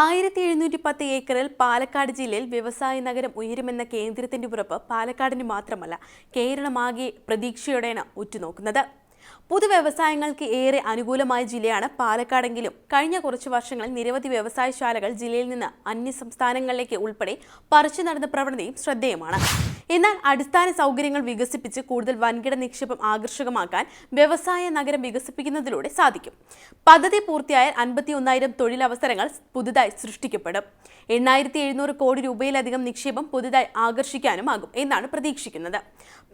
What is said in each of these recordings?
ആയിരത്തി എഴുന്നൂറ്റി പത്ത് ഏക്കറിൽ പാലക്കാട് ജില്ലയിൽ വ്യവസായ നഗരം ഉയരുമെന്ന കേന്ദ്രത്തിന്റെ ഉറപ്പ് പാലക്കാടിന് മാത്രമല്ല കേരളമാകെ പ്രതീക്ഷയോടെയാണ് ഉറ്റുനോക്കുന്നത്. പുതു വ്യവസായങ്ങൾക്ക് ഏറെ അനുകൂലമായ ജില്ലയാണ് പാലക്കാടെങ്കിലും കഴിഞ്ഞ കുറച്ച് വർഷങ്ങളിൽ നിരവധി വ്യവസായശാലകൾ ജില്ലയിൽ നിന്ന് അന്യ സംസ്ഥാനങ്ങളിലേക്ക് ഉൾപ്പെടെ പറിച്ചു നടന്ന പ്രവണതയും ശ്രദ്ധേയമാണ്. എന്നാൽ അടിസ്ഥാന സൗകര്യങ്ങൾ വികസിപ്പിച്ച് കൂടുതൽ വൻകിട നിക്ഷേപം ആകർഷകമാക്കാൻ വ്യവസായ നഗരം വികസിപ്പിക്കുന്നതിലൂടെ സാധിക്കും. പദ്ധതി പൂർത്തിയായാൽ അൻപത്തി ഒന്നായിരം തൊഴിലവസരങ്ങൾ പുതുതായി സൃഷ്ടിക്കപ്പെടും. എണ്ണായിരത്തി എഴുന്നൂറ് കോടി രൂപയിലധികം നിക്ഷേപം പുതുതായി ആകർഷിക്കാനുമാകും എന്നാണ് പ്രതീക്ഷിക്കുന്നത്.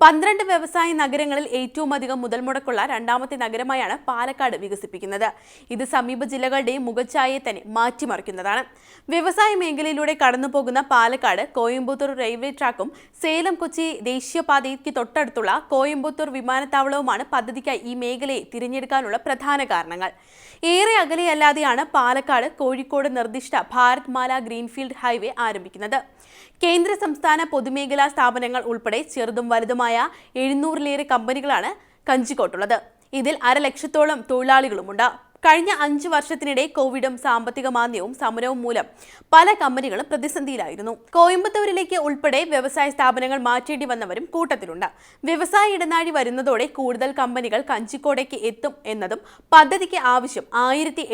പന്ത്രണ്ട് വ്യവസായ നഗരങ്ങളിൽ ഏറ്റവും അധികം മുതൽ മുടക്കുള്ള രണ്ടാമത്തെ നഗരമായാണ് പാലക്കാട് വികസിപ്പിക്കുന്നത്. ഇത് സമീപ ജില്ലകളുടെയും മുഖച്ഛായയെ തന്നെ മാറ്റിമറിക്കുന്നതാണ്. വ്യവസായ മേഖലയിലൂടെ കടന്നുപോകുന്ന പാലക്കാട് കോയമ്പത്തൂർ റെയിൽവേ ട്രാക്കും സേലം കൊച്ചി ദേശീയപാതയ്ക്ക് തൊട്ടടുത്തുള്ള കോയമ്പത്തൂർ വിമാനത്താവളവുമാണ് പദ്ധതിക്കായി ഈ മേഖലയെ തിരഞ്ഞെടുക്കാനുള്ള പ്രധാന കാരണങ്ങൾ. ഏറെ അകലെയല്ലാതെയാണ് പാലക്കാട് കോഴിക്കോട് നിർദ്ദിഷ്ട ഭാരത് മാല ഗ്രീൻഫീൽഡ് ഹൈവേ ആരംഭിക്കുന്നത്. കേന്ദ്ര സംസ്ഥാന പൊതുമേഖലാ സ്ഥാപനങ്ങൾ ഉൾപ്പെടെ ചെറുതും വലുതുമായ എഴുന്നൂറിലേറെ കമ്പനികളാണ് കഞ്ചിക്കോട്ടുള്ളത്. ഇതിൽ അരലക്ഷത്തോളം തൊഴിലാളികളുമുണ്ട്. കഴിഞ്ഞ അഞ്ച് വർഷത്തിനിടെ കോവിഡും സാമ്പത്തിക മാന്ദ്യവും സമരവും മൂലം പല കമ്പനികളും പ്രതിസന്ധിയിലായിരുന്നു. കോയമ്പത്തൂരിലേക്ക് ഉൾപ്പെടെ വ്യവസായ സ്ഥാപനങ്ങൾ മാറ്റേണ്ടി വന്നവരും കൂട്ടത്തിലുണ്ട്. വ്യവസായ ഇടനാഴി വരുന്നതോടെ കൂടുതൽ കമ്പനികൾ കഞ്ചിക്കോടേക്ക് എത്തും എന്നതും പദ്ധതിക്ക് ആവശ്യം ആയിരത്തി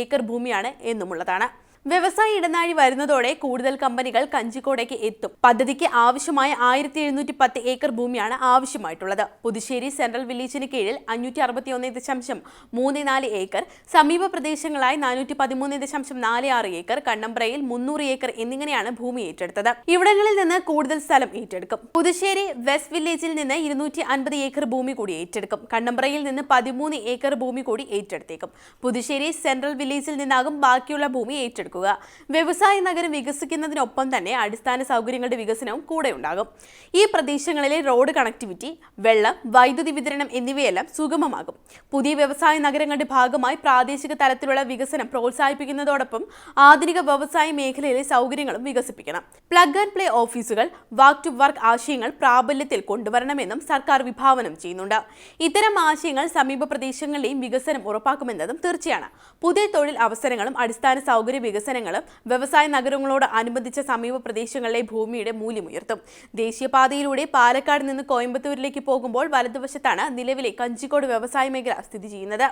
ഏക്കർ ഭൂമിയാണ് എന്നുമുള്ളതാണ്. വ്യവസായ ഇടനാഴി വരുന്നതോടെ കൂടുതൽ കമ്പനികൾ കഞ്ചിക്കോടേക്ക് എത്തും. പദ്ധതിക്ക് ആവശ്യമായ ആയിരത്തി എഴുന്നൂറ്റി പത്ത് ഏക്കർ ഭൂമിയാണ് ആവശ്യമായിട്ടുള്ളത്. പുതുശ്ശേരി സെൻട്രൽ വില്ലേജിന് കീഴിൽ അഞ്ഞൂറ്റി അറുപത്തി ഒന്ന് ദശാംശം മൂന്ന് നാല് ഏക്കർ സമീപ പ്രദേശങ്ങളായി നാനൂറ്റി പതിമൂന്ന് ദശാംശം നാല് ആറ് ഏക്കർ കണ്ണമ്പ്രയിൽ മുന്നൂറ് ഏക്കർ എന്നിങ്ങനെയാണ് ഭൂമി ഏറ്റെടുത്തത്. ഇവിടങ്ങളിൽ നിന്ന് കൂടുതൽ സ്ഥലം ഏറ്റെടുക്കും. പുതുശ്ശേരി വെസ്റ്റ് വില്ലേജിൽ നിന്ന് ഇരുന്നൂറ്റി അൻപത് ഏക്കർ ഭൂമി കൂടി ഏറ്റെടുക്കും. കണ്ണമ്പ്രയിൽ നിന്ന് പതിമൂന്ന് ഏക്കർ ഭൂമി കൂടി ഏറ്റെടുത്തേക്കും. പുതുശ്ശേരി സെൻട്രൽ വില്ലേജിൽ നിന്നാകും ബാക്കിയുള്ള ഭൂമി ഏറ്റെടുക്കുക വ്യവസായ നഗരം വികസിക്കുന്നതിനൊപ്പം തന്നെ അടിസ്ഥാന സൗകര്യങ്ങളുടെ വികസനവും കൂടെ ഉണ്ടാകും. ഈ പ്രദേശങ്ങളിലെ റോഡ് കണക്ടിവിറ്റി വെള്ളം വൈദ്യുതി വിതരണം എന്നിവയെല്ലാം സുഗമമാകും. പുതിയ വ്യവസായ നഗരങ്ങളുടെ ഭാഗമായി പ്രാദേശിക തലത്തിലുള്ള വികസനം പ്രോത്സാഹിപ്പിക്കുന്നതോടൊപ്പം ആധുനിക വ്യവസായ മേഖലയിലെ സൗകര്യങ്ങളും വികസിപ്പിക്കണം. പ്ലഗ് ആൻഡ് പ്ലേ ഓഫീസുകൾ വാക്ക് ടു വർക്ക് ആശയങ്ങൾ പ്രാബല്യത്തിൽ കൊണ്ടുവരണമെന്നും സർക്കാർ വിഭാവനം ചെയ്യുന്നുണ്ട്. ഇത്തരം ആശയങ്ങൾ സമീപ പ്രദേശങ്ങളിലെയും വികസനം ഉറപ്പാക്കുമെന്നതും തീർച്ചയാണ്. പുതിയ തൊഴിൽ അവസരങ്ങളും അടിസ്ഥാന സൗകര്യ വികസനങ്ങളും വ്യവസായ നഗരങ്ങളോട് അനുബന്ധിച്ച സമീപ പ്രദേശങ്ങളിലെ ഭൂമിയുടെ മൂല്യമുയർത്തും. ദേശീയപാതയിലൂടെ പാലക്കാട് നിന്ന് കോയമ്പത്തൂരിലേക്ക് പോകുമ്പോൾ വലതുവശത്താണ് നിലവിലെ കഞ്ചിക്കോട് വ്യവസായ മേഖല സ്ഥിതി ചെയ്യുന്നത്.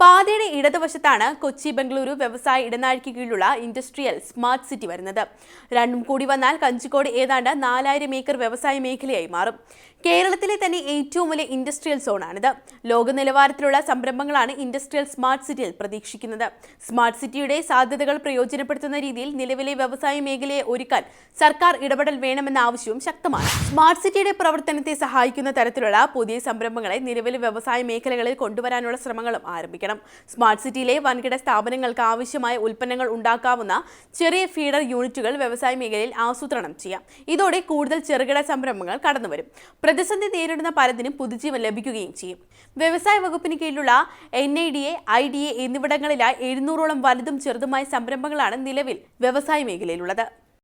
പാതയുടെ ഇടതുവശത്താണ് കൊച്ചി ബംഗളൂരു വ്യവസായ ഇടനാഴിക്ക് കീഴിലുള്ള ഇൻഡസ്ട്രിയൽ സ്മാർട്ട് സിറ്റി വരുന്നത്. രണ്ടും കൂടി വന്നാൽ കഞ്ചിക്കോട് ഏതാണ്ട് നാലായിരം ഏക്കർ വ്യവസായ മേഖലയായി മാറും. കേരളത്തിലെ തന്നെ ഏറ്റവും വലിയ ഇൻഡസ്ട്രിയൽ സോണാണിത്. ലോക നിലവാരത്തിലുള്ള സംരംഭങ്ങളാണ് ഇൻഡസ്ട്രിയൽ സ്മാർട്ട് സിറ്റിയിൽ പ്രതീക്ഷിക്കുന്നത്. സ്മാർട്ട് സിറ്റിയുടെ സാധ്യതകൾ പ്രയോജനപ്പെടുത്തുന്ന രീതിയിൽ നിലവിലെ വ്യവസായ മേഖലയെ ഒരുക്കാൻ സർക്കാർ ഇടപെടൽ വേണമെന്ന ആവശ്യവും ശക്തമാണ്. സ്മാർട്ട് സിറ്റിയുടെ പ്രവർത്തനത്തെ സഹായിക്കുന്ന തരത്തിലുള്ള പുതിയ സംരംഭങ്ങളെ നിലവിലെ വ്യവസായ മേഖലകളിൽ കൊണ്ടുവരാനുള്ള ശ്രമങ്ങളും ആരംഭിക്കണം. സ്മാർട്ട് സിറ്റിയിലെ വൻകിട സ്ഥാപനങ്ങൾക്ക് ആവശ്യമായ ഉൽപ്പന്നങ്ങൾ ഉണ്ടാക്കാവുന്ന ചെറിയ ഫീഡർ യൂണിറ്റുകൾ വ്യവസായ മേഖലയിൽ ആസൂത്രണം ചെയ്യാം. ഇതോടെ കൂടുതൽ ചെറുകിട സംരംഭങ്ങൾ കടന്നുവരും. പ്രതിസന്ധി നേരിടുന്ന പലതിനും പുതുജീവൻ ലഭിക്കുകയും ചെയ്യും. വ്യവസായ വകുപ്പിന് കീഴിലുള്ള N I D A I D A എന്നിവിടങ്ങളിലായി എഴുന്നൂറോളം വലുതും ചെറുതുമായ സംരംഭങ്ങളാണ് നിലവിൽ വ്യവസായ മേഖലയിലുള്ളത്.